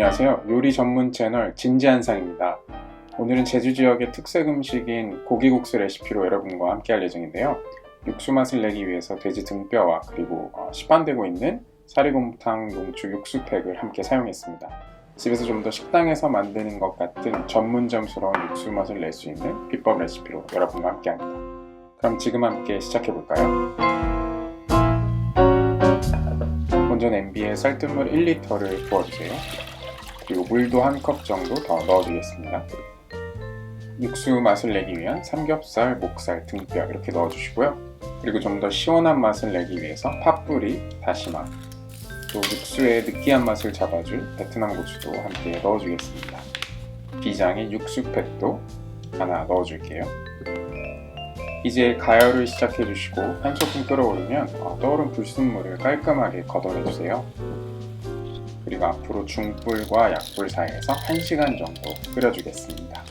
안녕하세요. 요리 전문 채널 진지한상입니다. 오늘은 제주 지역의 특색 음식인 고기국수 레시피로 여러분과 함께 할 예정인데요. 육수 맛을 내기 위해서 돼지 등뼈와 그리고 어, 시판되고 있는 사리곰탕 농축 육수팩을 함께 사용했습니다. 집에서 좀 더 식당에서 만드는 것 같은 전문점스러운 육수 맛을 낼 수 있는 비법 레시피로 여러분과 함께 합니다. 그럼 지금 함께 시작해 볼까요? 먼저 냄비에 쌀뜨물 1리터를 부어주세요. 그리고 물도 한 컵 정도 더 넣어주겠습니다. 육수 맛을 내기 위한 삼겹살, 목살, 등뼈 이렇게 넣어주시고요. 그리고 좀 더 시원한 맛을 내기 위해서 팥뿌리, 다시마, 또 육수의 느끼한 맛을 잡아줄 베트남 고추도 함께 넣어주겠습니다. 비장의 육수팩도 하나 넣어줄게요. 이제 가열을 시작해주시고 한 소끔 끓어오르면 어, 떠오른 불순물을 깔끔하게 걷어내주세요. 그리고 앞으로 중불과 약불 사이에서 1시간 정도 끓여주겠습니다.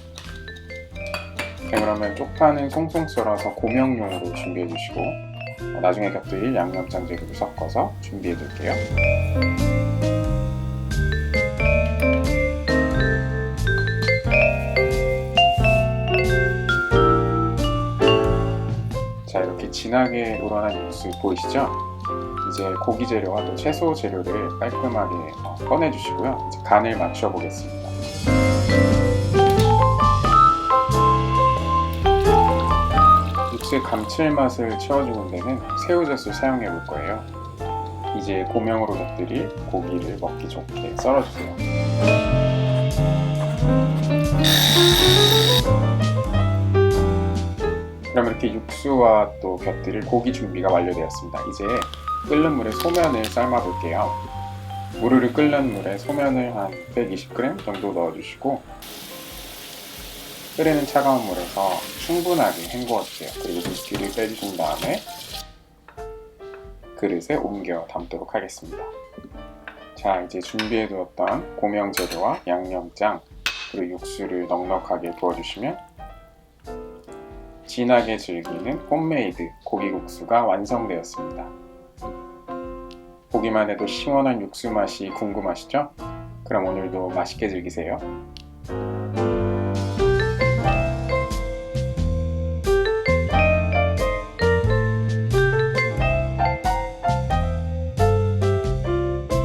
네, 그러면 쪽파는 송송 썰어서 고명용으로 준비해 주시고 어, 나중에 곁들일 양념장 재료를 섞어서 준비해 둘게요. 자 이렇게 진하게 우러난 육수 보이시죠? 이제 고기 재료와 또 채소 재료를 깔끔하게 어, 꺼내주시고요. 이제 간을 맞춰 보겠습니다. 육수의 감칠맛을 채워주는 데는 새우젓을 사용해 볼 거예요. 이제 고명으로 곁들일 고기를 먹기 좋게 썰어주세요. 그럼 이렇게 육수와 또 곁들일 고기 준비가 완료되었습니다. 이제 끓는 물에 소면을 삶아 볼게요. 무르르 끓는 물에 소면을 한 120g 정도 넣어주시고 끓이는 차가운 물에서 충분하게 헹구어주세요. 그리고 물기를 빼주신 다음에 그릇에 옮겨 담도록 하겠습니다. 자, 이제 준비해두었던 고명 재료와 양념장 그리고 육수를 넉넉하게 부어주시면 진하게 즐기는 홈메이드 고기국수가 완성되었습니다. 보기만 해도 시원한 육수 맛이 궁금하시죠? 그럼 오늘도 맛있게 즐기세요.